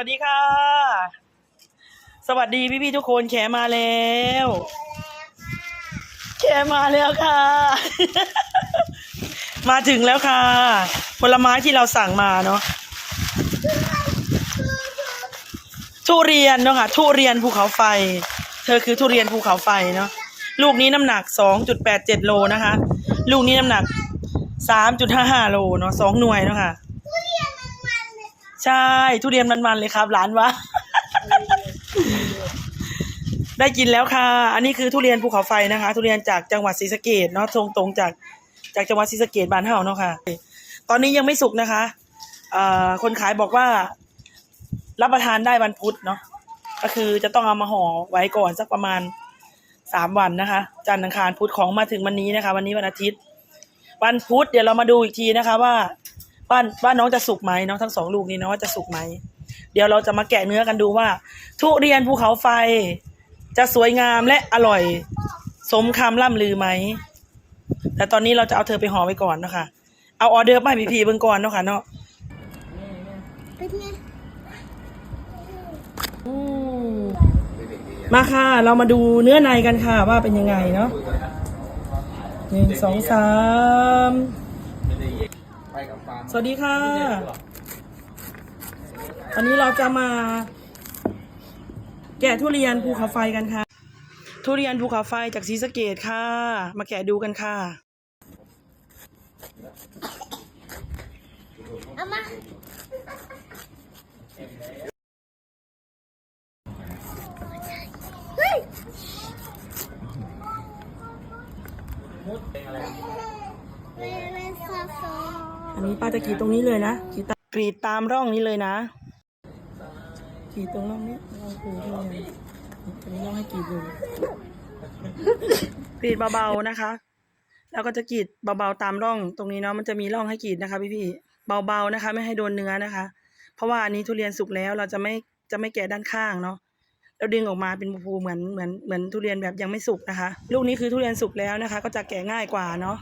วัสดีค่ะ สวัสดีพี่ๆทุกคนแขมาแล้วแขมาแล้วค่ะ มาถึงแล้วค่ะ ผลไม้ที่เราสั่งมาเนาะทุเรียนเนาะค่ะทุเรียนภูเขาไฟ เธอคือทุเรียนภูเขาไฟเนาะลูกนี้น้ำหนักสองจุดแปดเจ็ดโลนะคะ ลูกนี้น้ำหนักสามจุดห้าห้าโลเนาะสองหน่วยเนาะค่ะ ใช่ ทุเรียนมันๆเลยครับหลานวะ ได้กินแล้วค่ะ อันนี้คือทุเรียนภูเขาไฟนะคะ ทุเรียนจากจังหวัดศรีสะเกดเนาะตรงตรงจากจากจังหวัดศรีสะเกดบ้านเฮาเนาะค่ะ ตอนนี้ยังไม่สุกนะคะเอ่อคนขายบอกว่า รับประทานได้วันพุธเนาะก็คือจะต้องเอามาห่อไว้ก่อนสักประมาณสามวันนะคะ จันทร์อังคารพุธของมาถึงวันนี้นะคะ วันนี้วันอาทิตย์ วันพุธเดี๋ยวเรามาดูอีกทีนะคะว่า บ้านบ้านน้องจะสุกไหมเนาะทั้งสองลูกนี้เนาะว่าจะสุกไหมเดี๋ยวเราจะมาแกะเนื้อกันดูว่า ทุเรียนภูเขาไฟ จะสวยงามและอร่อย สมคำล่ำลือไหมแต่ตอนนี้เราจะเอาเธอไปห่อไว้ก่อนเนาะคะเอาออเดอร์มาให้พี่พีเบิ่งก่อนเนาะค่ะเนาะเป็นไงอืมมาค่ะ เรามาดูเนื้อในกันค่ะว่าเป็นยังไงเนาะหนึ่งสองสาม สวัสดีค่ะ วันนี้เราจะมา แกะทุเรียนภูเขาไฟกันค่ะ ทุเรียนภูเขาไฟจากศรีสะเกดค่ะ มาแกะดูกันค่ะ เอามาเฮ้ยเล่นเล่นซาโซ อันนี้ป้าจะกรีดตรงนี้เลยนะกรีดตามกรีดตามร่องนี้เลยนะกรีดตรงร่องนี้ร่องปูที่เลยตรงนี้ร่องให้กรีดอยู่กรีดเบาๆนะคะ แล้วก็จะกรีดเบาๆตามร่อง ตรงนี้เนาะมันจะมีร่องให้กรีดนะคะพี่ๆเบาๆนะคะ ไม่ให้โดนเนื้อนะคะ เพราะว่าอันนี้ทุเรียนสุกแล้วเราจะไม่จะไม่แกะด้านข้างเนาะแล้วดึงออกมาเป็นภูเหมือนเหมือนเหมือนทุเรียนแบบยังไม่สุกนะคะ ลูกนี้คือทุเรียนสุกแล้วนะคะ ก็จะแกะง่ายกว่าเนาะ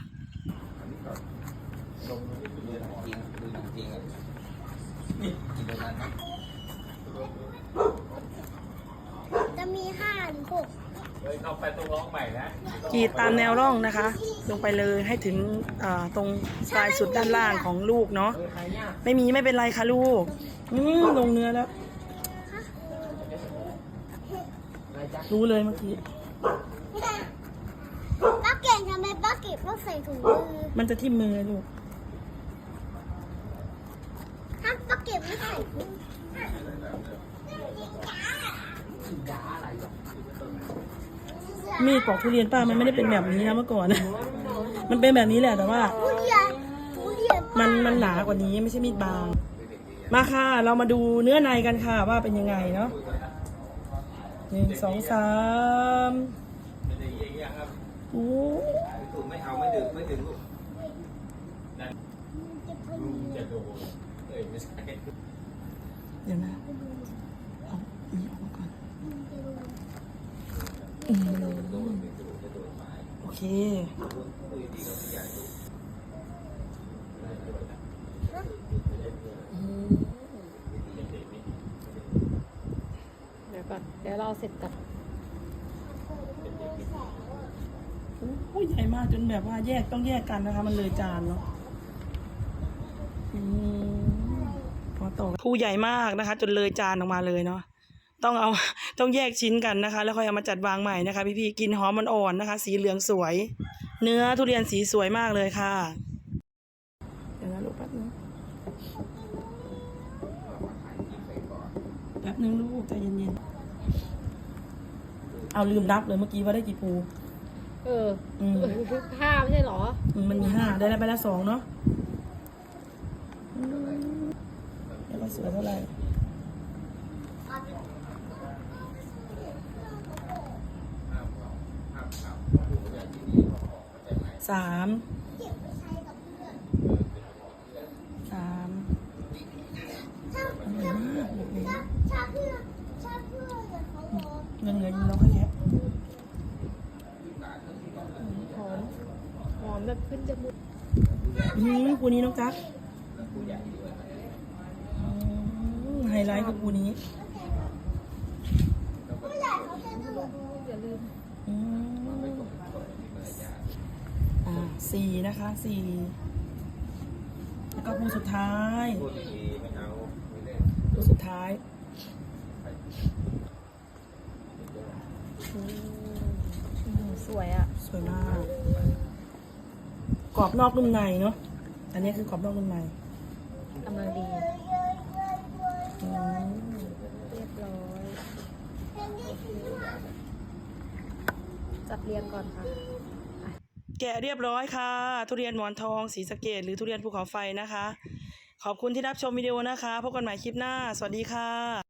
จะมีห้าหรือหกกรีดตามแนวร่องนะคะ ลงไปเลยให้ถึงอ่าตรงปลายสุดด้านล่างของลูกเนาะไม่มีไม่เป็นไรค่ะลูกอืมลงเนื้อแล้ว รู้เลยเมื่อกี้ป้าเก่งทำไมป้าเก็บต้องใส่ถุงมือมันจะทิ่มมือลูก ถ้าป้าเก็บไมีดปอกทุเรียนป้ามันไม่ได้เป็นแบบนี้นะเมื่อก่อน มันเป็นแบบนี้แหละแต่ว่า มันมันหนากว่านี้ไม่ใช่มีดบาง มาค่ะ เรามาดูเนื้อในกันค่ะว่าเป็นยังไงเนาะหนึ่งสองสามโอ้ไม่เอาไม่ดื่มไม่ดื่มลูกเดี๋ยวนะเอาอีออกมาก่อนอืมโอเค เดี๋ยวก่อน เดี๋ยวเราเสร็จกับโอ้ยใหญ่มากจนแบบว่าแยกต้องแยกกันนะคะ มันเลยจานเนาะอืมพอโต ผู้ใหญ่มากนะคะ จนเลยจานออกมาเลยเนาะต้องเอาต้องแยกชิ้นกันนะคะ แล้วค่อยเอามาจัดวางใหม่นะคะ พี่ๆกินหอมมันอ่อนนะคะ สีเหลืองสวย เนื้อทุเรียนสีสวยมากเลยค่ะเดี๋ยวนะลูกแป๊บนึงแป๊บนึงลูกใจเย็นๆเอาลืมนับเลยเมื่อกี้ว่าได้กี่ภูเอออืมห้าไม่ใช่เหรออืมมันมีห้าได้แล้วไปละสองเนาะ อืมเดี๋ยวมันสวยเท่าไหร่สามสามชอบชอบชอบชอบเพื่อนชอบเพื่อนแต่เขาบอกเงินเหลืออยู่แล้วแค่แค่หอมหอมแบบขึ้นจมูกอืมคูนี้น้องจักอืมให้ ฮไลท์คือภูนี้ผู้ใหญ่เขาจะดูอย่าลืมอืมอ่าสี่นะคะสี่แล้วก็ภูสุดท้ายพูดดีๆไม่เอาไม่เล่นภูสุดท้ายอืมสวยอะ สวยมาก กรอบนอกนุ่มในเนาะอันนี้คือกรอบนอกนุ่มในกำลังดีอืม เรียบร้อย จัดเรียงก่อนค่ะ แกะเรียบร้อยค่ะ ทุเรียนหมอนทองสีสะเกดหรือทุเรียนภูเขาไฟนะคะ ขอบคุณที่รับชมวิดีโอนะคะ พบกันใหม่คลิปหน้า สวัสดีค่ะ